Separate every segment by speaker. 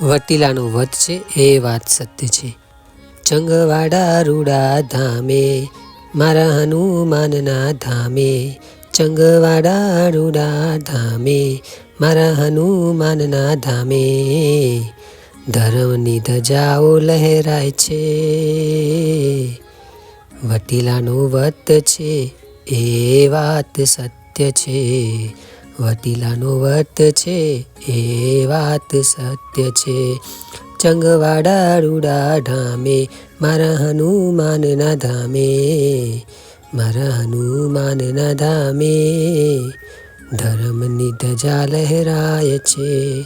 Speaker 1: વટીલાનું વધ છે, એ વાત સત્ય છે. ચંગવાડા રૂડા ધામે, મારા હનુમાનના ધામે, ચંગવાડા રૂડા ધામે, મારા હનુમાનના ધામે, ધર્મની ધજાઓ લહેરાય છે. વટીલાનું વત છે, એ વાત સત્ય છે. વટીલાનું વત છે, એ વાત સત્ય છે. ચંગવાડા રૂડા ધામે, મારા હનુમાનના ધામે, મારા હનુમાનના ધામે. ધર્મની ધજા લહેરાય છે,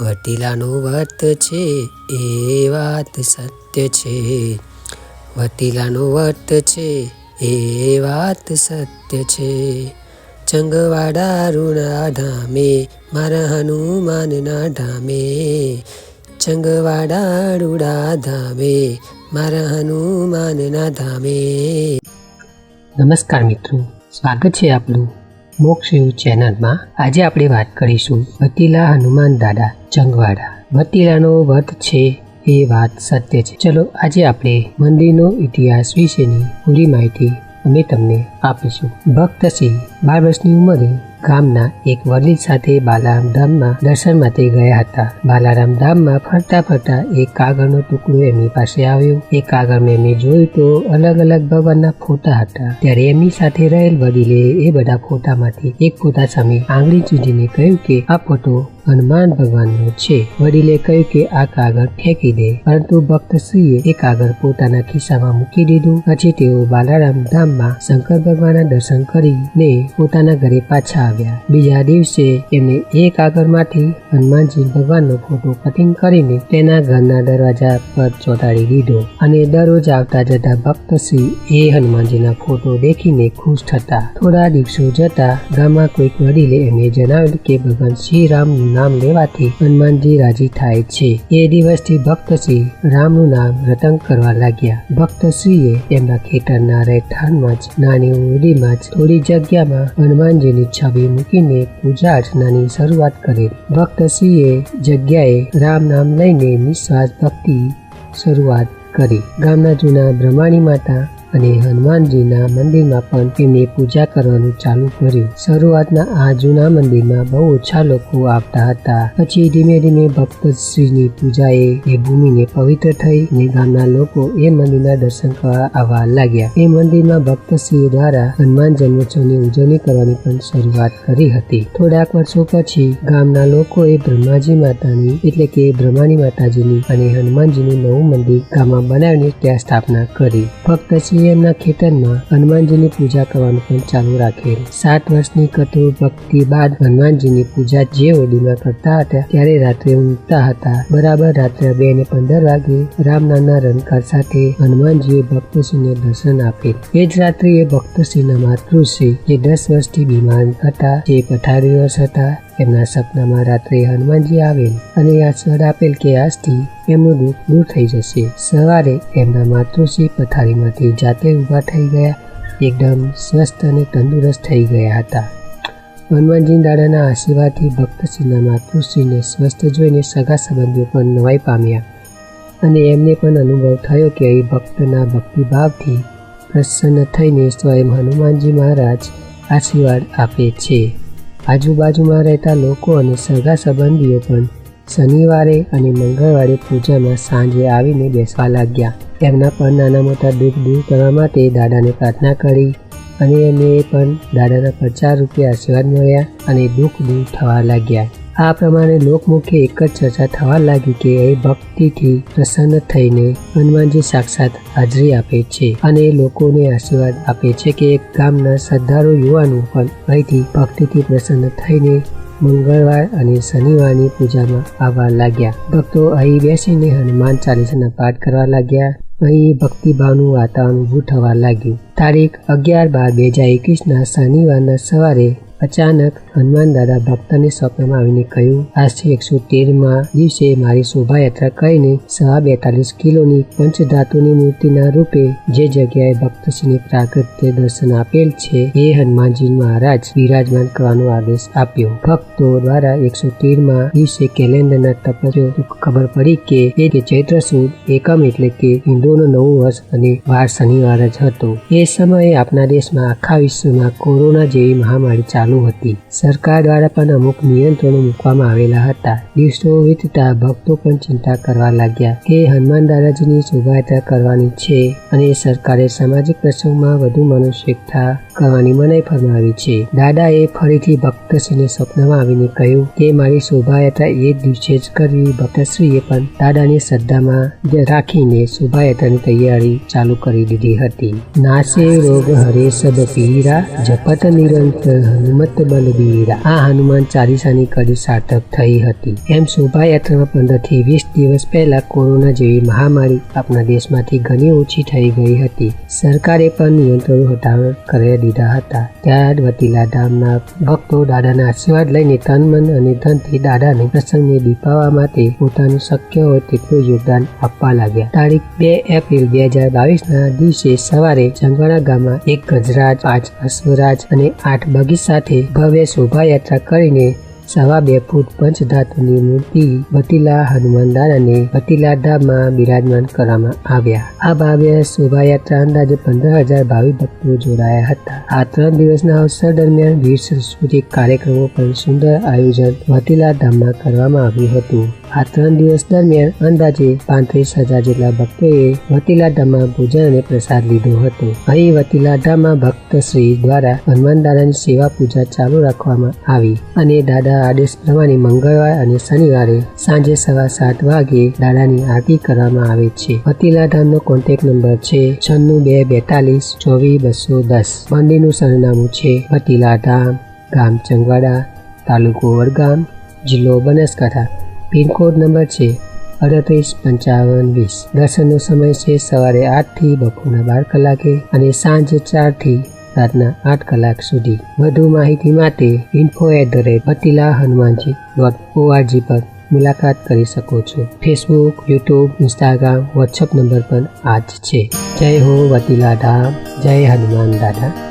Speaker 1: વટીલાનું વત છે, એ વાત સત્ય છે. વટીલાનું વત છે, એ વાત સત્ય છે. ચંગવાડા રૂડા ધામે, મારા હનુમાનના ધામે. ચંગવાડા રૂડા ધામે, મારા હનુમાનના ધામે. નમસ્કાર મિત્રો, સ્વાગત છે આપનું મોક્ષ યુ ચેનલમાં. આજે આપણે વાત કરીશું વતીલા હનુમાન દાદા ચંગવાડા વતીલાનો વધ છે એ વાત સત્ય છે. ચલો, આજે આપણે મંદિરનો ઇતિહાસ વિશેની પૂરી માહિતી અમે તમને આપીશું. ભક્ત સિંહ બાર વર્ષની ઉંમરે ગામના એક વડીલ સાથે બાલારામ ધામમાં દર્શન માટે ગયા હતા. બાલારામ ધામમાં ફરતા ફરતા એક કાગળનો ટુકડો એમની પાસે આવ્યો. એ કાગળમાં એમને જોયું તો અલગ અલગ ભગવાનના ફોટા હતા. ત્યારે એમની સાથે રહેલ વડીલે એ બધા ફોટામાંથી એક ફોટા સામે આંગળી ચૂંટીને કહ્યું કે, આ ફોટો હનુમાન ભગવાનનો છે. વડીલે કહ્યું કે, આ કાગળ ફેંકી દે. પરંતુ ભક્ત શ્રીએ એ કાગળ પોતાના ખિસ્સામાં મૂકી દીધું. પછી તેઓ બાલારામ ધામમાં શંકર ભગવાનના દર્શન કરીને પોતાના ઘરે પાછા આવ્યા. બીજા દિવસે એમને એ કાગળમાંથી હનુમાનજી ભગવાનનો ફોટો કટિંગ કરીને તેના ઘરના દરવાજા પર ચોંટાડી દીધો અને દરરોજ આવતા જતા ભક્ત શ્રી એ હનુમાનજીના ફોટો દેખીને ખુશ થતા. થોડા દિવસો જતા ગામમાં કોઈક વડીલે એમને જણાવ્યું કે ભગવાન શ્રી રામનું નામ લેવાથી હનુમાનજી રાજી થાય છે. એ દિવસથી ભક્તશ્રી રામનું નામ રતંગ કરવા લાગ્યા. ભક્તશ્રીએ તેમના ખેતરના રહેઠાણમાં જ, નાની ઓરડીમાં જ થોડી જગ્યામાં હનુમાનજીની છબી મૂકીને પૂજા અર્ચનાની શરૂઆત કરી. ભક્તશ્રીએ જગ્યાએ રામ નામ લઈને નિશ્વાસ ભક્તિ શરૂઆત કરી. ગામના જૂના બ્રહ્માણી માતા અને હનુમાનજીના મંદિરમાં પણ તેમની પૂજા કરવાનું ચાલુ કર્યું. શરૂઆતના આ જૂના મંદિરમાં બહુ ઓછા લોકો આવતા હતા. પછી ધીમે ધીમે ભક્તશ્રીની પૂજાએ એ ભૂમિને પવિત્ર થઈ અને ગામના લોકો એ મંદિરના દર્શન કરવા આવવા લાગ્યા. એ મંદિરમાં ભક્તશ્રી દ્વારા હનુમાન જન્મોત્સવની ઉજવણી કરવાની પણ શરૂઆત કરી હતી. થોડાક વર્ષો પછી ગામના લોકોએ બ્રહ્માજી માતાની એટલે કે બ્રહ્માની માતાજીની અને હનુમાનજીનું નવું મંદિર ગામમાં બનાવીને ત્યાં સ્થાપના કરી. ભક્તશ્રી એમના ખેતરમાં હનુમાનજીની પૂજા કરવાનું પણ ચાલુ રાખેલ. સાત વર્ષની કઠોર ભક્તિ બાદ હનુમાનજીની પૂજા જે ઓડીમાં કરતા હતા, ત્યારે રાત્રે ઊંઘતા હતા. બરાબર રાત્રે બે ને પંદર વાગે રામ નામના રણકાર સાથે હનુમાનજીએ ભક્તસિંહને દર્શન આપેલ એ જ રાત્રે એ ભક્તસિંહના માતૃશ્રી, જે દસ વર્ષથી બીમાર હતા, જે પથારીવશ હતા એમના સપનામાં રાત્રે હનુમાનજી આવેલ અને આશીર્વાદ આપેલ કે આજથી એમનું દુઃખ દૂર થઈ જશે. સવારે એમના માતૃશ્રી પથારીમાંથી જાતે ઊભા થઈ ગયા, એકદમ સ્વસ્થ અને તંદુરસ્ત થઈ ગયા હતા. હનુમાનજી દાદાના આશીર્વાદથી ભક્તશ્રીના માતૃશ્રીને સ્વસ્થ જોઈને સગા સંબંધીઓ પણ નવાઈ પામ્યા અને એમને પણ અનુભવ થયો કે અહીં ભક્તના ભક્તિભાવથી પ્રસન્ન થઈને સ્વયં હનુમાનજી મહારાજ આશીર્વાદ આપે છે. આજુબાજુમાં રહેતા લોકો અને સગા સંબંધીઓ પણ શનિવારે અને મંગળવારે પૂજામાં સાંજે આવીને બેસવા લાગ્યા. એમના પણ નાના મોટા દુઃખ દૂર કરવા માટે દાદાને પ્રાર્થના કરી અને એમને પણ દાદાના પચાસ રૂપિયા આશીર્વાદ મળ્યા અને દુઃખ દૂર થવા લાગ્યા. આ પ્રમાણે લોકમુખે એક જ ચર્ચા થવા લાગી કે એ ભક્તિથી પ્રસન્ન થઈને હનુમાનજી સાક્ષાત હાજરી આપે છે અને લોકોને આશીર્વાદ આપે છે કે ગામના શ્રદ્ધાળુ યુવાનો પણ અહીંથી ભક્તિથી પ્રસન્ન થઈને મંગળવાર અને શનિવારની પૂજામાં આવવા લાગ્યા. ભક્તો અહીં બેસીને હનુમાન ચાલીસાના પાઠ કરવા લાગ્યા. અહીં ભક્તિભાવનું વાતાવરણ ઊભું થવા લાગ્યું. તારીખ અગિયાર બાર બે હજાર એકવીસના શનિવારના સવારે અચાનક હનુમાન દાદા ભક્તને સ્વપ્નમાં આવીને કહ્યું આજથી એકસો તેરમાં દિવસે મારી શોભાયાત્રા કરીને સવા બેતાલીસ કિલોની પંચધાતુની મૂર્તિના રૂપે જે જગ્યાએ ભક્તશ્રીને પ્રાકૃત્ય દર્શન આપેલ છે, એ હનુમાનજી મહારાજ વિરાજમાન કરવાનો આદેશ આપ્યો. ભક્તો દ્વારા એકસો તેરમાં દિવસે કેલેન્ડરના તપસ્યો ખબર પડી કે એ ચૈત્ર સુદ, એકમ એટલે કે હિન્દુઓનો નવું વર્ષ અને વાર શનિવાર જ હતો. એ સમયે આપણા દેશમાં આખા વિશ્વમાં કોરોના જેવી મહામારી ચાલુ હતી. સરકાર દ્વારા પણ અમુક નિયંત્રણો મૂકવામાં આવેલા હતા. દિવસો વીતતા ભક્તો પણ ચિંતા કરવા લાગ્યા કે હનુમાન દાદાજીની શોભાયાત્રા કરવાની છે અને સરકારે સામાજિક પ્રસંગમાં વધુ મનુષ્યતા કરવાની મનાઈ ફરમાવી છે. દાદાએ ફરીથી ભક્તશ્રીને સ્વપ્નમાં આવીને કહ્યું કે મારી શોભાયાત્રા એ દિવસે જ કરવી. ભક્તશ્રીએ પણ દાદાની શ્રદ્ધામાં રાખીને શોભાયાત્રાની તૈયારી ચાલુ કરી દીધી હતી. નાસે રોગ હરે સબ પીરા, જપત નિરંતર હનુમત બલબીરા આ હનુમાન ચાલીસાની કડી સાર્થક થઈ હતી. એમ શોભાયાત્રામાં પંદરથી વીસ દિવસ પહેલા કોરોના જેવી મહામારી આપણા દેશમાંથી ઘણી ઓછી થઈ ગઈ હતી. સરકારે પણ નિયંત્રણો હટાવ કરી દીધા હતા. ત્યાર વતીલા ધામના ભક્તો દાદાના આશીર્વાદ લઈને તન મન અને ધનથી દાદાને પ્રસંગને દીપાવવા માટે પોતાનું શક્ય હોય તેટલું યોગદાન આપવા લાગ્યા. તારીખ બે એપ્રિલ બે હજાર બાવીસના દિવસે સવારે જંગવાડા ગામમાં એક ગજરાજ, પાંચ અશ્વરાજ અને આઠ બગીચ સાથે ભવ્ય શોભાયાત્રા કરીને સવા બે ફૂટ પંચધાતુની મૂર્તિ બતીલા હનુમાન દાદાને બતીલા ધામમાં બિરાજમાન કરવામાં આવ્યા. આ ભવ્ય શોભાયાત્રા અંદાજે પંદર હજાર ભાવિ ભક્તો જોડાયા હતા. આ ત્રણ દિવસના અવસર દરમિયાન વીર સાંસ્કૃતિક કાર્યક્રમો પણ સુંદર આયોજન વતીલા ધામમાં કરવામાં આવ્યું હતું. આ ત્રણ દિવસ દરમિયાન અંદાજે પાંત્રીસ હજાર જેટલા ભક્તોએ વતીલા ધામમાં ભોજન અને પ્રસાદ લીધો હતો. અહીં વતીલા ધામમાં ભક્ત શ્રી દ્વારા હનુમાન દાદાની સેવા પૂજા ચાલુ રાખવામાં આવી અને દાદા આદેશ પ્રમાણે મંગળવાર અને શનિવારે સાંજે સવા સાત વાગે દાદાની આરતી કરવામાં આવે છે. વતીલા ધામનો કોન્ટેક્ટ નંબર છે છન્નું બે બેતાલીસ ચોવીસ બસો દસ. મંદિરનું સરનામું છે વતીલા ધામ, ગામ ચંગવાડા, તાલુકો વડગામ, જિલ્લો બનાસકાંઠા. પિનકોડ નંબર છે અડત્રીસ પંચાવન વીસ. દર્શનનો સમય છે સવારે આઠથી બપોરના બાર કલાકે અને સાંજે ચારથી રાતના આઠ કલાક સુધી. વધુ માહિતી માટે ઇન્ફો એટ ધ રેટ વતીલા હનુમાનજી ડોટ ઓઆરજી પર મુલાકાત કરી શકો છો. Facebook YouTube Instagram WhatsApp number પણ આ જ છે. જય હો વતીલા ધામ જય હનુમાન દાદા.